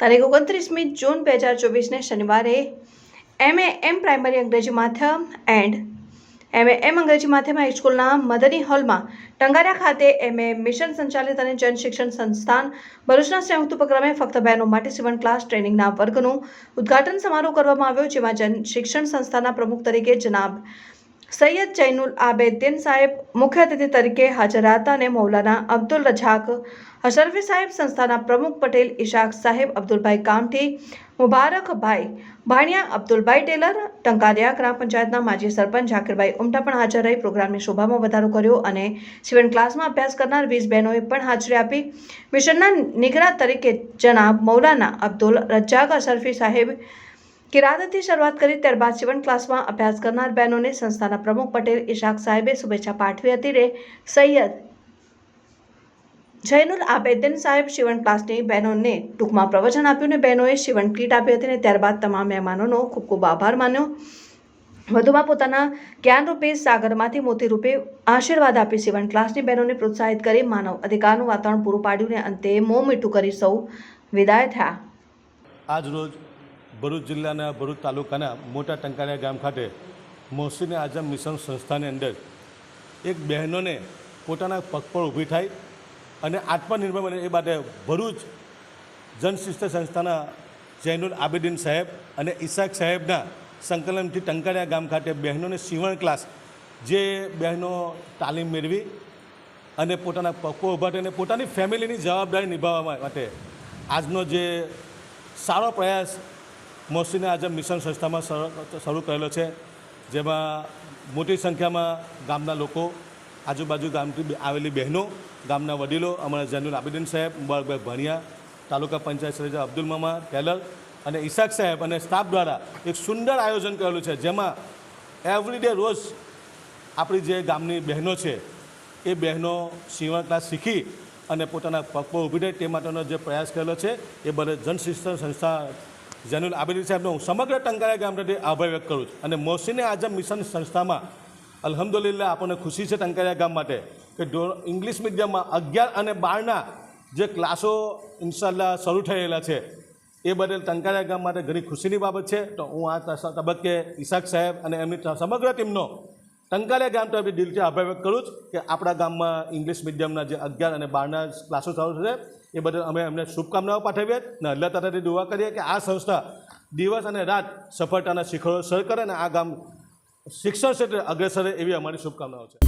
તારીખ ઓગણત્રીસમી જૂન બે હજાર ચોવીસને શનિવારે એમ એ એમ પ્રાઇમરી અંગ્રેજી માધ્યમ એન્ડ એમ એ એમ અંગ્રેજી માધ્યમ હાઈસ્કૂલના મદની હોલમાં ટંગારિયા ખાતે એમ એ મિશન સંચાલિત અને જન શિક્ષણ સંસ્થાન ભરૂચના સંયુક્ત ઉપક્રમે ફક્ત બહેનો માટે સીવણ ક્લાસ ટ્રેનિંગના વર્ગનું ઉદ્ઘાટન સમારોહ કરવામાં આવ્યો, જેમાં જન શિક્ષણ સંસ્થાના પ્રમુખ તરીકે જનાબ સૈયદ જૈનુલ આબેદ્દીન સાહેબ મુખ્ય અતિથિ તરીકે હાજર હતા અને મૌલાના અબ્દુલ રજાક હશરફી સાહેબ સંસ્થાના પ્રમુખ પટેલ ઇશાક સાહેબ અબ્દુલભાઈ કામઠી, મુબારકભાઈ ભાણિયા અબ્દુલભાઈ ટેલર, ટંકારિયા ગ્રામ પંચાયતના માજી સરપંચ ઝાકીરભાઈ ઉમટા પણ હાજર રહી. પ્રોગ્રામની શોભામાં વધારો કર્યો અને સિવન ક્લાસમાં અભ્યાસ કરનાર વીસ બહેનોએ પણ હાજરી આપી. મિશનના નિગરા તરીકે જનાબ મૌલાના અબ્દુલ રજાક અશરફી સાહેબ કિરાદતથી શરૂઆત કરી ત્યારબાદ સિવન ક્લાસમાં અભ્યાસ કરનાર બહેનોને સંસ્થાના પ્રમુખ પટેલ ઇશાક સાહેબે શુભેચ્છા પાઠવી હતી રે. સૈયદ જૈનુલ આબેદન સાહેબ શિવણ ક્લાસની બહેનોને ટૂંકમાં પ્રવચન આપ્યું ને બહેનોએ શિવણ કીટ આપી હતી ને ત્યારબાદ તમામ મહેમાનોનો ખૂબ ખૂબ આભાર માન્યો. વધુમાં પોતાના જ્ઞાન રૂપે સાગરમાંથી મોતી રૂપે આશીર્વાદ આપી શિવણ ક્લાસની બહેનોને પ્રોત્સાહિત કરી માનવ અધિકારનું વાતાવરણ પૂરું પાડ્યું ને અંતે મોં મીઠું કરી સૌ વિદાય થયા. આજ ભરૂચ જિલ્લાના ભરૂચ તાલુકાના મોટા ટંકાણિયા ગામ ખાતે મોહસિન આઝમ મિશન સંસ્થાની અંદર એક બહેનોને પોતાના પગ પર ઊભી થાય અને આત્મનિર્ભર બને એ માટે ભરૂચ જનશિષ્ટ સંસ્થાના જૈનુલ આબેદીન સાહેબ અને ઈશાક સાહેબના સંકલનથી ટંકારિયા ગામ ખાતે બહેનોને સીવણ ક્લાસ જે બહેનો તાલીમ મેળવી અને પોતાના પગો ઊભા થઈને પોતાની ફેમિલીની જવાબદારી નિભાવવા માટે આજનો જે સારો પ્રયાસ મોહસિને આજે મિશન સંસ્થામાં શરૂ કરેલો છે, જેમાં મોટી સંખ્યામાં ગામના લોકો, આજુબાજુ ગામથી આવેલી બહેનો, ગામના વડીલો, અમારા જૈનુલ આબિદીન સાહેબ, મુબારકભાઈ ભણિયા, તાલુકા પંચાયત સદસ્ય અબ્દુલ મામા ટેલર અને ઈશાક સાહેબ અને સ્ટાફ દ્વારા એક સુંદર આયોજન કરેલું છે, જેમાં એવરીડે રોજ આપણી જે ગામની બહેનો છે, એ બહેનો સીવણ ક્લાસ શીખી અને પોતાના પગ પર ઊભી રહે તે માટેનો જે પ્રયાસ કરેલો છે, એ બધે જનશિક્ષણ સંસ્થા જૈનુલ આબેદી સાહેબનો હું સમગ્ર ટંકારા ગામ માટે આભાર વ્યક્ત કરું છું. અને મોહસિને આઝમ મિશન સંસ્થામાં અલહમદુલિલ્લા આપણને ખુશી છે ટંકારા ગામ માટે કે ઇંગ્લિશ મીડિયમમાં અગિયાર અને બારના જે ક્લાસો ઇન્શાલ્લાહ શરૂ થયેલા છે, એ બદલ ટંકારા ગામ માટે ઘણી ખુશીની બાબત છે. તો હું આ તબક્કે ઈશાક સાહેબ અને એમની સમગ્ર ટીમનો ટંકાલિયા ગામ તરફથી દિલથી આભાર વ્યક્ત કરું છું કે આપણા ગામમાં ઇંગ્લિશ મીડિયમના જે અગિયાર અને બારના ક્લાસો ચાલુ થશે, એ બદલ અમે અમને શુભકામનાઓ પાઠવીએ અને અલ્લા તાતાથી દુઆ કરીએ કે આ સંસ્થા દિવસ અને રાત સફળતાના શિખરો સર કરે અને આ ગામ શિક્ષણ ક્ષેત્રે અગ્રેસર એવી અમારી શુભકામનાઓ છે.